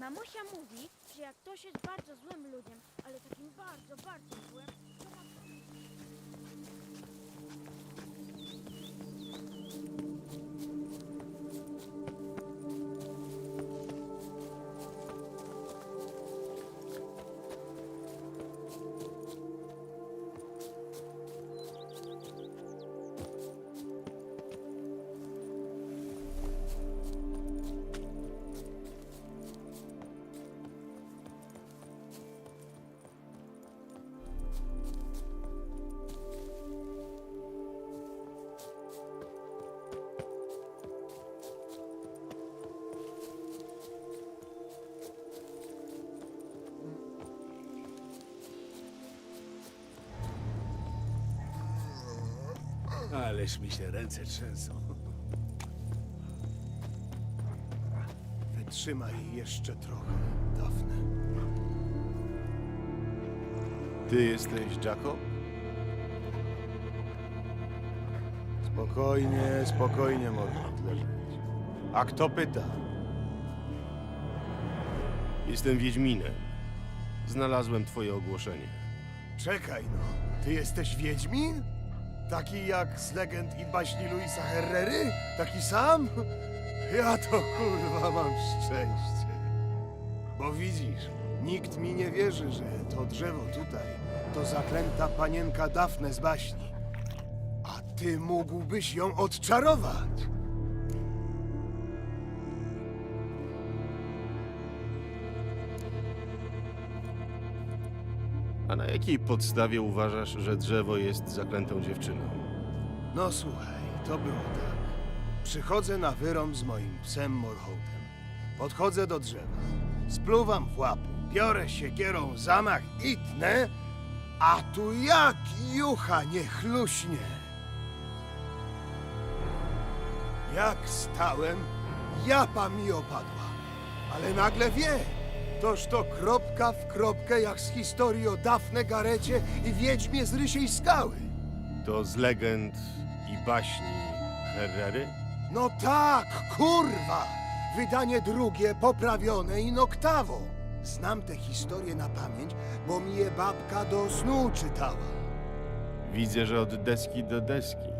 Mamusia mówi, że jak ktoś jest bardzo złym ludem, ale takim bardzo, bardzo złym, to ma... Ależ mi się ręce trzęsą. Wytrzymaj jeszcze trochę, Dafne. Ty jesteś Jacob? Spokojnie, spokojnie, leżeć. A kto pyta? Jestem Wiedźminem. Znalazłem twoje ogłoszenie. Czekaj no, ty jesteś Wiedźmin? Taki jak z legend i baśni Luisa Herrery? Taki sam? Ja to kurwa mam szczęście. Bo widzisz, nikt mi nie wierzy, że to drzewo tutaj to zaklęta panienka Dafne z baśni. A ty mógłbyś ją odczarować. A na jakiej podstawie uważasz, że drzewo jest zaklętą dziewczyną? No słuchaj, to było tak. Przychodzę na wyrom z moim psem Morhołtem. Podchodzę do drzewa, spluwam w łapy, biorę siekierą zamach i tnę, a tu jak jucha nie chluśnie. Jak stałem, japa mi opadła, ale nagle wie, toż to kropka w kropkę jak z historii o Dafne Garecie i Wiedźmie z Rysiej Skały. To z legend i baśni Herrery? No tak, kurwa! Wydanie drugie, poprawione i noktawo. Znam tę historię na pamięć, bo mi je babka do snu czytała. Widzę, że od deski do deski,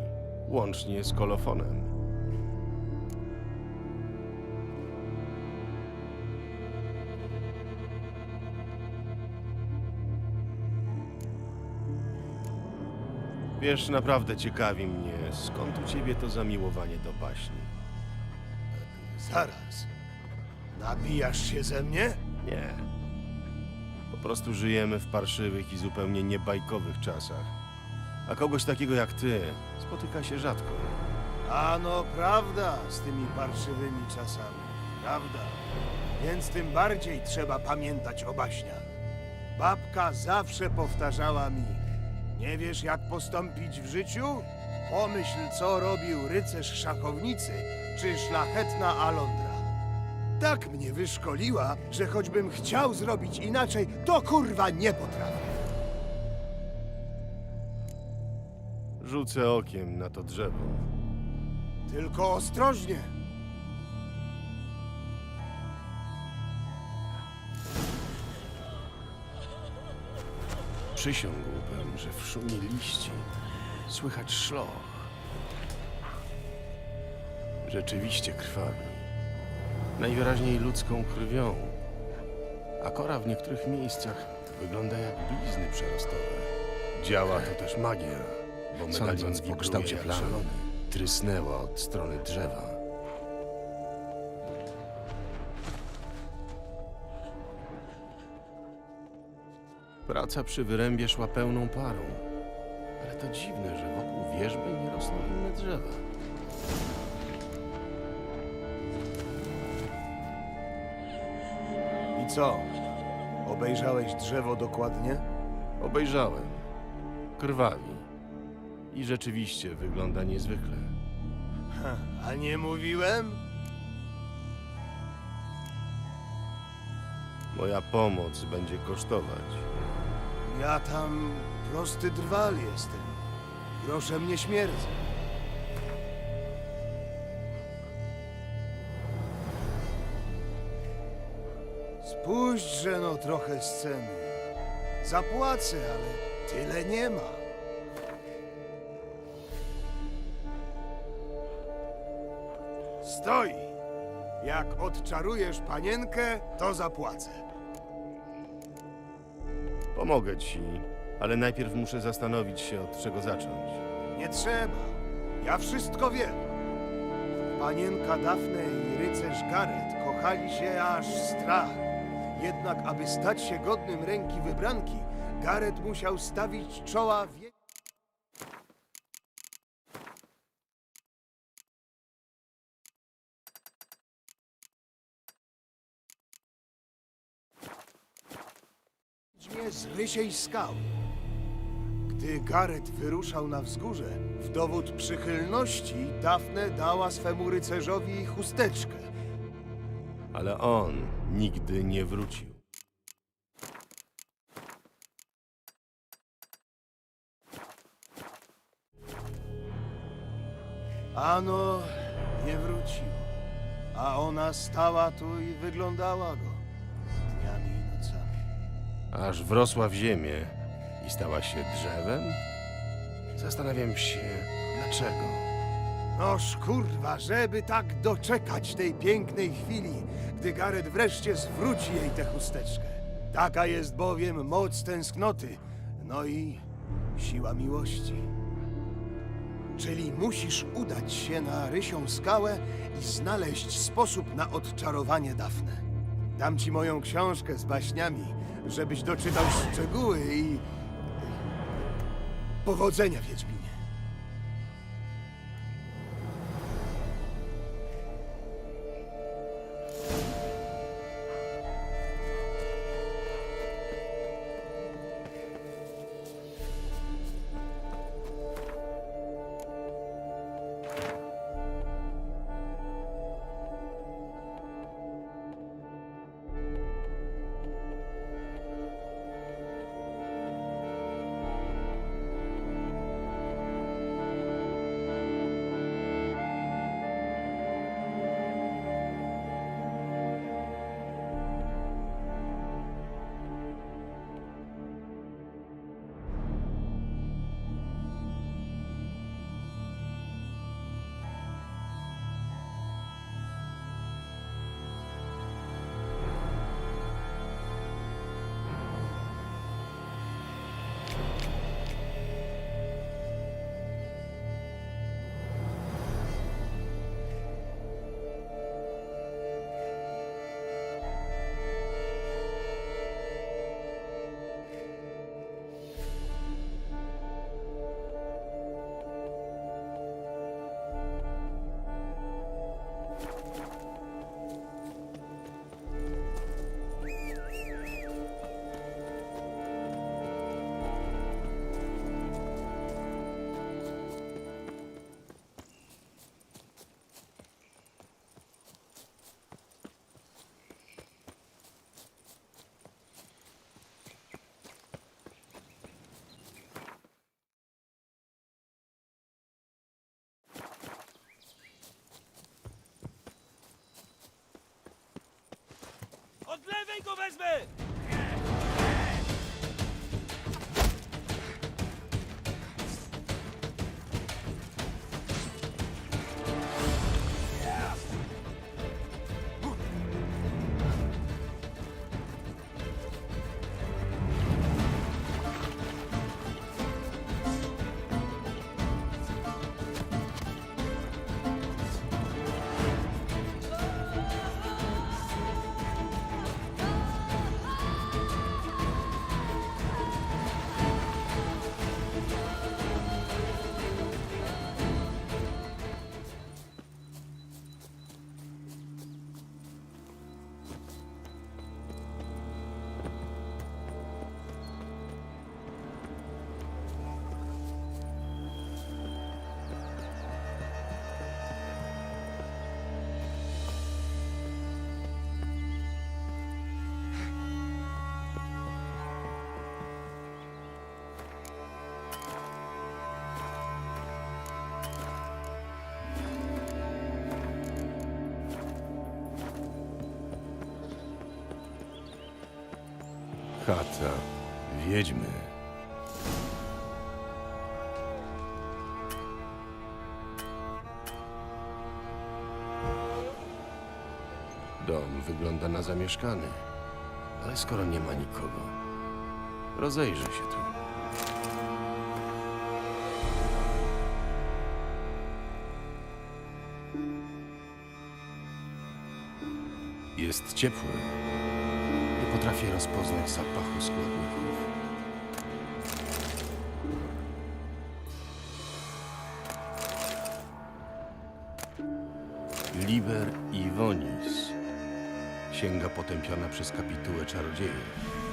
łącznie z kolofonem. Wiesz, naprawdę ciekawi mnie, skąd u ciebie to zamiłowanie do baśni. Zaraz. Nabijasz się ze mnie? Nie. Po prostu żyjemy w parszywych i zupełnie niebajkowych czasach. A kogoś takiego jak ty spotyka się rzadko. A no prawda z tymi parszywymi czasami. Prawda. Więc tym bardziej trzeba pamiętać o baśniach. Babka zawsze powtarzała mi: Nie wiesz, jak postąpić w życiu? Pomyśl, co robił rycerz szachownicy czy szlachetna Alondra. Tak mnie wyszkoliła, że choćbym chciał zrobić inaczej, to kurwa nie potrafię. Rzucę okiem na to drzewo. Tylko ostrożnie. Przysiągłbym, że w szumie liści słychać szloch. Rzeczywiście krwawi. Najwyraźniej ludzką krwią. A kora w niektórych miejscach wygląda jak blizny przerostowe. Działa to też magia, bo Sądząc po wibruje kształcie planu. Trysnęła od strony drzewa. Praca przy wyrębie szła pełną parą. Ale to dziwne, że wokół wierzby nie rosną inne drzewa. I co? Obejrzałeś drzewo dokładnie? Obejrzałem. Krwawi. I rzeczywiście wygląda niezwykle. Ha, a nie mówiłem? Moja pomoc będzie kosztować. Ja tam prosty drwal jestem. Groszem nie śmierdzę. Spuśćże no trochę sceny. Zapłacę, ale tyle nie ma. Stoi! Jak odczarujesz panienkę, to zapłacę. Pomogę ci, ale najpierw muszę zastanowić się, od czego zacząć. Nie trzeba. Ja wszystko wiem. Panienka Dafne i rycerz Gareth kochali się aż strach. Jednak, aby stać się godnym ręki wybranki, Gareth musiał stawić czoła wie... Z rysiej skały. Gdy Gareth wyruszał na wzgórze, w dowód przychylności Dafne dała swemu rycerzowi chusteczkę. Ale on nigdy nie wrócił. Ano, nie wrócił. A ona stała tu i wyglądała go. Aż wrosła w ziemię i stała się drzewem? Zastanawiam się, dlaczego. Noż kurwa, żeby tak doczekać tej pięknej chwili, gdy Gareth wreszcie zwróci jej tę chusteczkę. Taka jest bowiem moc tęsknoty, no i siła miłości. Czyli musisz udać się na Rysią skałę i znaleźć sposób na odczarowanie Dafne. Dam ci moją książkę z baśniami, żebyś doczytał szczegóły i... Powodzenia, Wiedźminie. Go wezmę! Chata wiedźmy. Dom wygląda na zamieszkany, ale skoro nie ma nikogo, rozejrzę się tu. Jest ciepły. Potrafię rozpoznać zapachu składników. Liber Ivonis. Sięga potępiona przez kapitułę czarodziejów.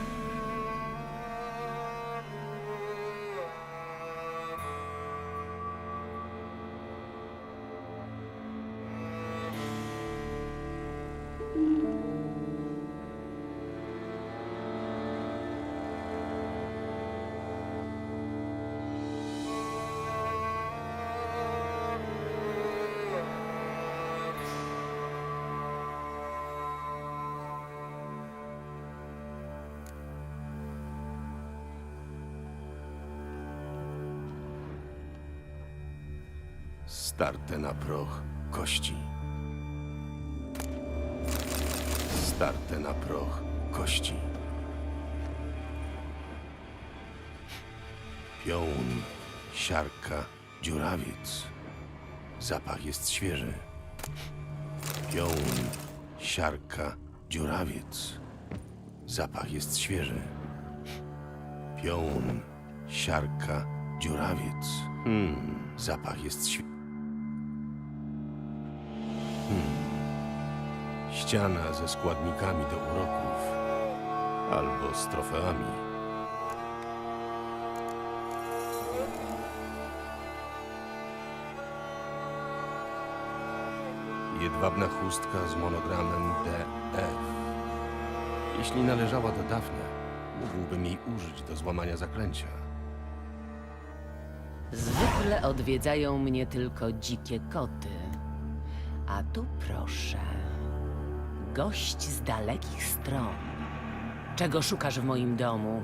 Starte na proch kości. Starte na proch kości. Piołun, siarka, dziurawiec. Zapach jest świeży. Piołun, siarka, dziurawiec. Zapach jest świeży. Piołun, siarka, dziurawiec. Hmm, zapach jest świeży. Ściana ze składnikami do uroków albo z trofeami. Jedwabna chustka z monogramem DF. Jeśli należała do Dafne, mógłbym jej użyć do złamania zaklęcia. Zwykle odwiedzają mnie tylko dzikie koty. A tu proszę. Gość z dalekich stron. Czego szukasz w moim domu?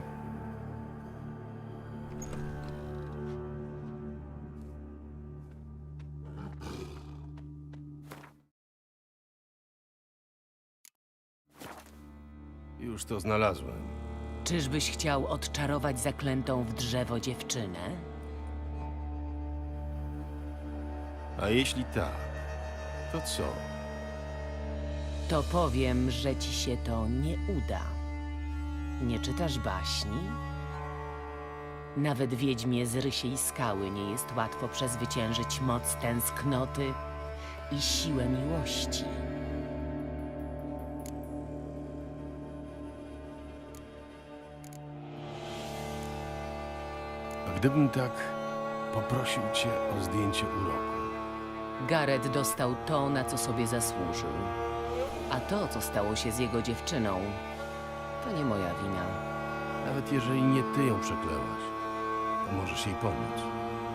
Już to znalazłem. Czyżbyś chciał odczarować zaklętą w drzewo dziewczynę? A jeśli tak, to co? To powiem, że ci się to nie uda. Nie czytasz baśni? Nawet wiedźmie z rysiej skały nie jest łatwo przezwyciężyć moc tęsknoty i siłę miłości. A gdybym tak poprosił cię o zdjęcie uroku? Gareth dostał to, na co sobie zasłużył. A to, co stało się z jego dziewczyną, to nie moja wina. Nawet jeżeli nie ty ją przeklełaś, to możesz jej pomóc.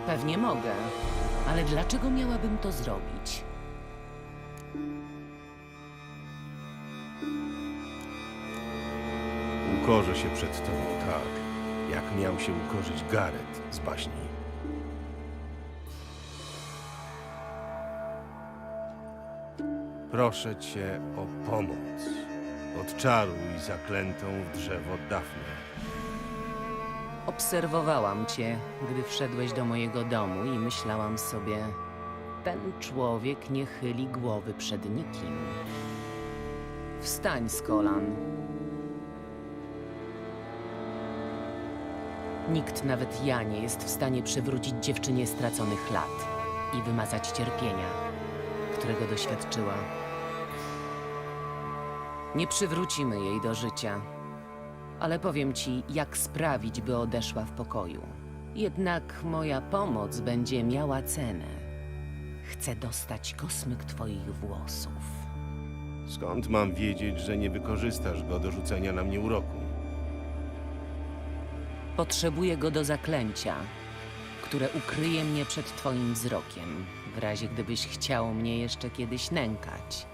Pewnie mogę, ale dlaczego miałabym to zrobić? Ukorzę się przed tobą tak, jak miał się ukorzyć Gareth z baśni. Proszę cię o pomoc. Odczaruj zaklętą w drzewo Dafne. Obserwowałam cię, gdy wszedłeś do mojego domu i myślałam sobie, ten człowiek nie chyli głowy przed nikim. Wstań z kolan. Nikt, nawet ja, nie jest w stanie przywrócić dziewczynie straconych lat i wymazać cierpienia, którego doświadczyła. Nie przywrócimy jej do życia, ale powiem ci, jak sprawić, by odeszła w pokoju. Jednak moja pomoc będzie miała cenę. Chcę dostać kosmyk twoich włosów. Skąd mam wiedzieć, że nie wykorzystasz go do rzucenia na mnie uroku? Potrzebuję go do zaklęcia, które ukryje mnie przed twoim wzrokiem, w razie gdybyś chciał mnie jeszcze kiedyś nękać.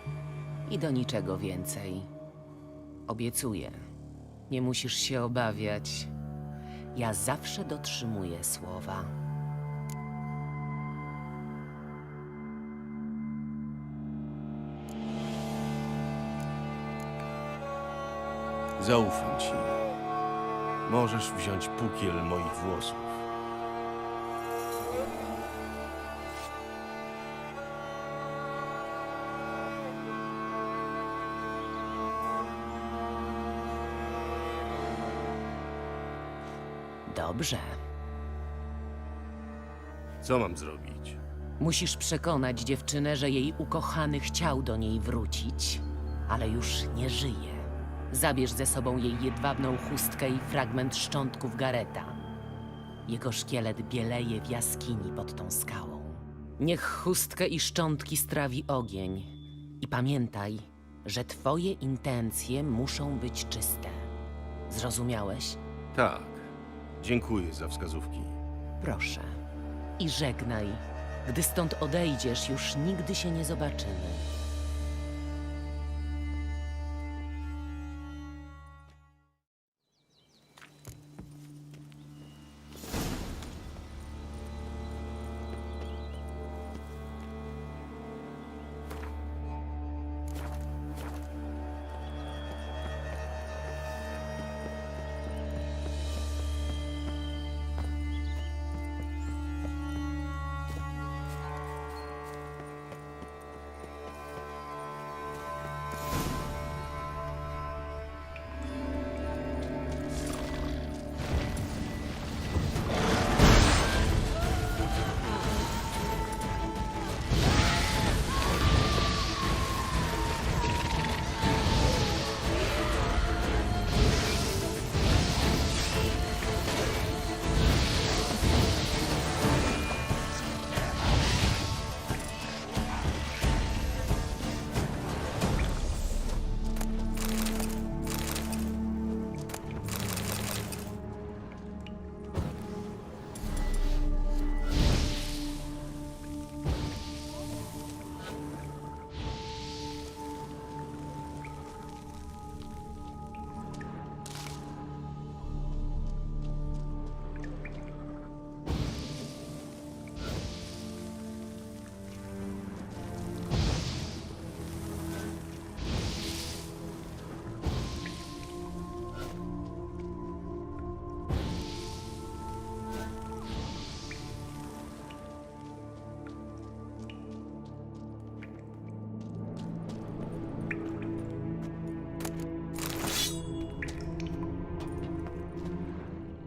I do niczego więcej. Obiecuję. Nie musisz się obawiać. Ja zawsze dotrzymuję słowa. Zaufam ci. Możesz wziąć pukiel moich włosów. Dobrze. Co mam zrobić? Musisz przekonać dziewczynę, że jej ukochany chciał do niej wrócić, ale już nie żyje. Zabierz ze sobą jej jedwabną chustkę i fragment szczątków Gareta. Jego szkielet bieleje w jaskini pod tą skałą. Niech chustkę i szczątki strawi ogień. I pamiętaj, że twoje intencje muszą być czyste. Zrozumiałeś? Tak. Dziękuję za wskazówki. Proszę. I żegnaj. Gdy stąd odejdziesz, już nigdy się nie zobaczymy.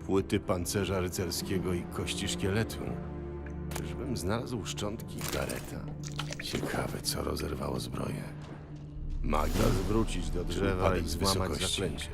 Płyty pancerza rycerskiego i kości szkieletu. Czyżbym znalazł szczątki Gareta? Ciekawe, co rozerwało zbroję. Magia zwrócić do drzewa i złamać zaklęcie.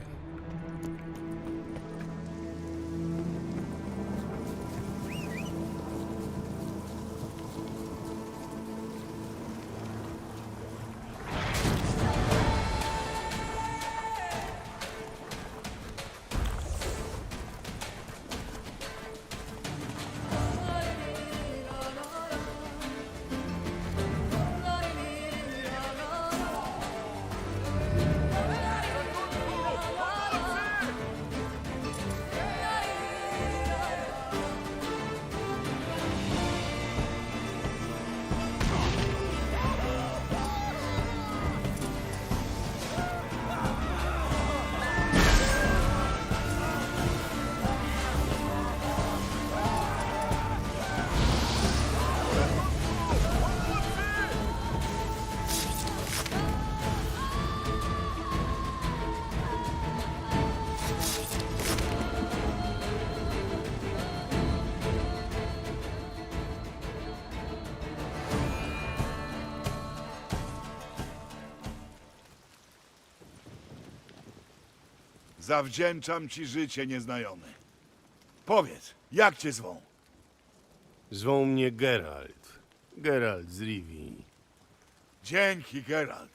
Zawdzięczam ci życie, nieznajomy. Powiedz, jak cię zwą? Zwą mnie Geralt. Geralt z Rivii. Dzięki, Geralt.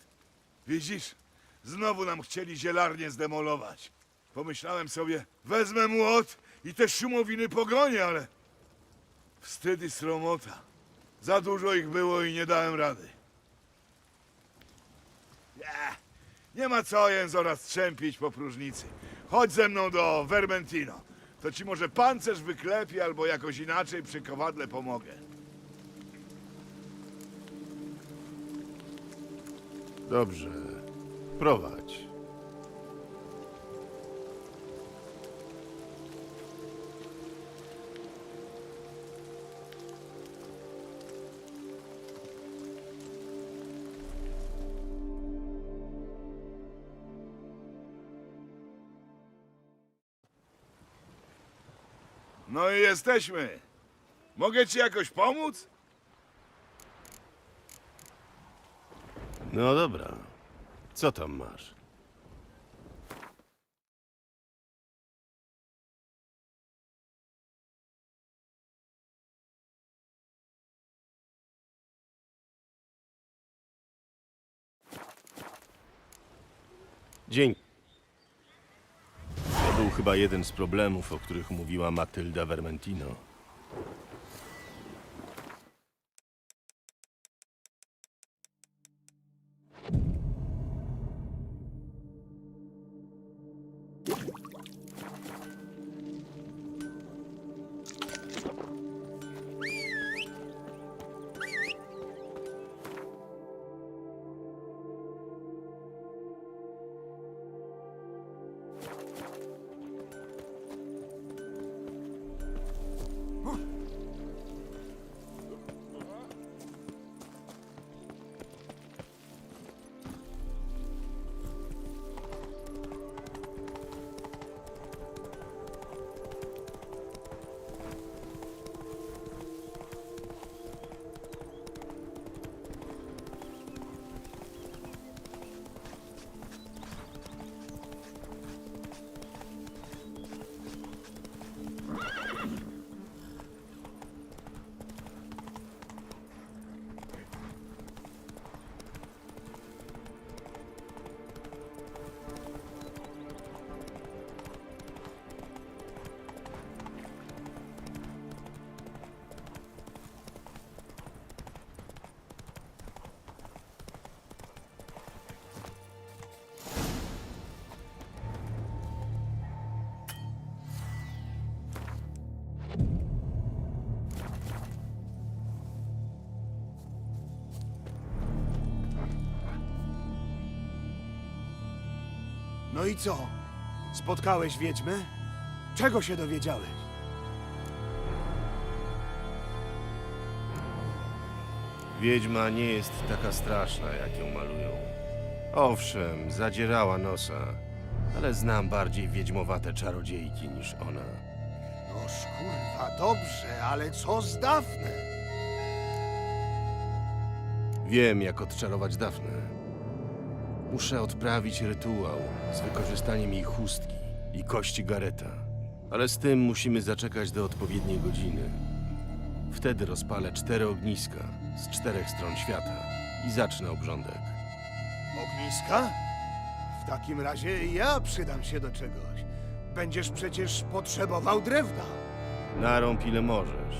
Widzisz, znowu nam chcieli zielarnię zdemolować. Pomyślałem sobie, wezmę młot i te szumowiny pogonię, ale... Wstyd i sromota. Za dużo ich było i nie dałem rady. Ja, Nie ma co jęzora strzępić po próżnicy. Chodź ze mną do Vermentino. To ci może pancerz wyklepie albo jakoś inaczej przy kowadle pomogę. Dobrze. Prowadź. No i jesteśmy. Mogę ci jakoś pomóc? No dobra. Co tam masz? Dzięki. Był chyba jeden z problemów, o których mówiła Matylda Vermentino. No i co? Spotkałeś wiedźmę? Czego się dowiedziałeś? Wiedźma nie jest taka straszna, jak ją malują. Owszem, zadzierała nosa, ale znam bardziej wiedźmowate czarodziejki niż ona. Noż kurwa, dobrze, ale co z Dafne? Wiem, jak odczarować Dafnę. Muszę odprawić rytuał z wykorzystaniem jej chustki i kości Gareta. Ale z tym musimy zaczekać do odpowiedniej godziny. Wtedy rozpalę cztery ogniska z czterech stron świata i zacznę obrządek. Ogniska? W takim razie ja przydam się do czegoś. Będziesz przecież potrzebował drewna. Narąb ile możesz,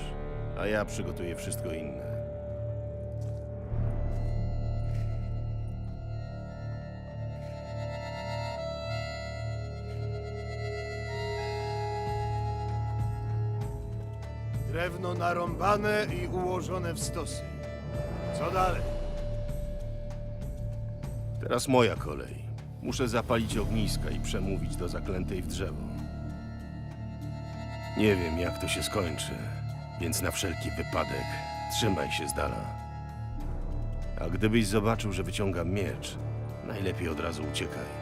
a ja przygotuję wszystko inne. Drewno narąbane i ułożone w stosy. Co dalej? Teraz moja kolej. Muszę zapalić ogniska i przemówić do zaklętej w drzewo. Nie wiem, jak to się skończy, więc na wszelki wypadek trzymaj się z dala. A gdybyś zobaczył, że wyciągam miecz, najlepiej od razu uciekaj.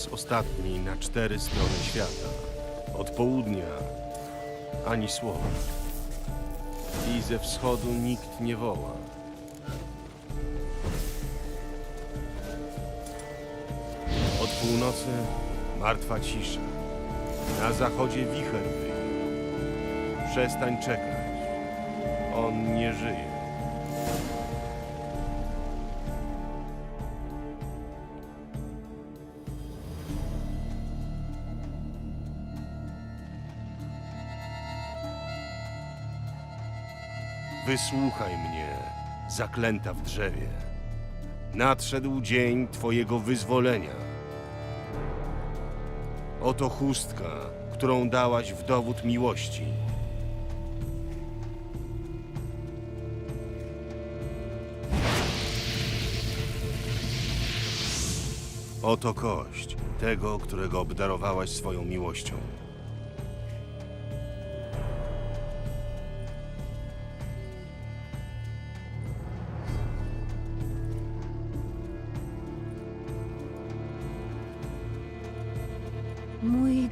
Raz ostatni na cztery strony świata. Od południa ani słowa. I ze wschodu nikt nie woła. Od północy martwa cisza. Na zachodzie wicher wyje. Przestań czekać. On nie żyje. Wysłuchaj mnie, zaklęta w drzewie. Nadszedł dzień twojego wyzwolenia. Oto chustka, którą dałaś w dowód miłości. Oto kość tego, którego obdarowałaś swoją miłością.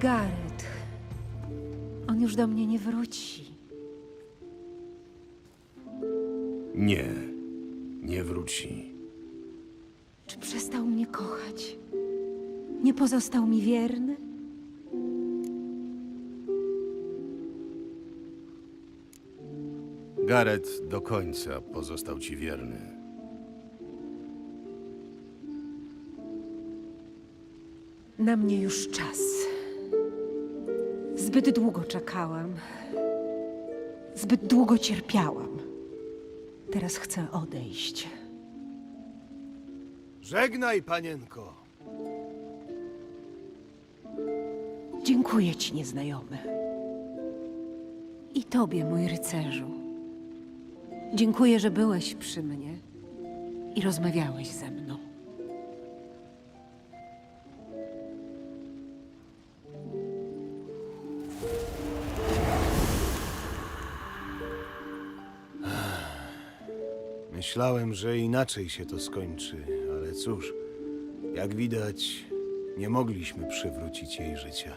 Gareth. On już do mnie nie wróci. Nie, nie wróci. Czy przestał mnie kochać? Nie pozostał mi wierny? Gareth do końca pozostał ci wierny. Na mnie już czas. Zbyt długo czekałam. Zbyt długo cierpiałam. Teraz chcę odejść. Żegnaj, panienko. Dziękuję ci, nieznajomy. I tobie, mój rycerzu. Dziękuję, że byłeś przy mnie i rozmawiałeś ze mną. Myślałem, że inaczej się to skończy, ale cóż, jak widać, nie mogliśmy przywrócić jej życia.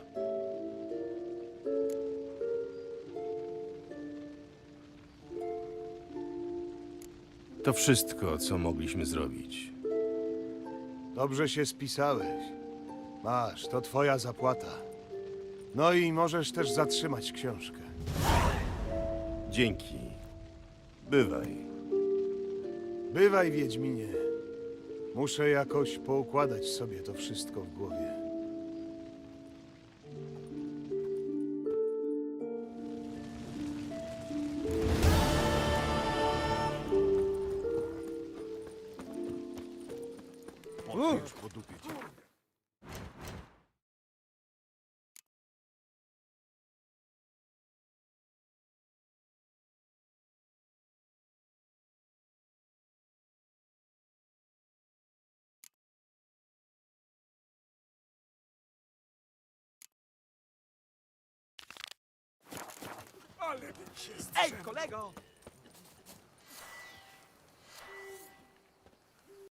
To wszystko, co mogliśmy zrobić. Dobrze się spisałeś. Masz, to twoja zapłata. No i możesz też zatrzymać książkę. Dzięki. Bywaj. Bywaj, Wiedźminie. Muszę jakoś poukładać sobie to wszystko w głowie. Ej, kolego!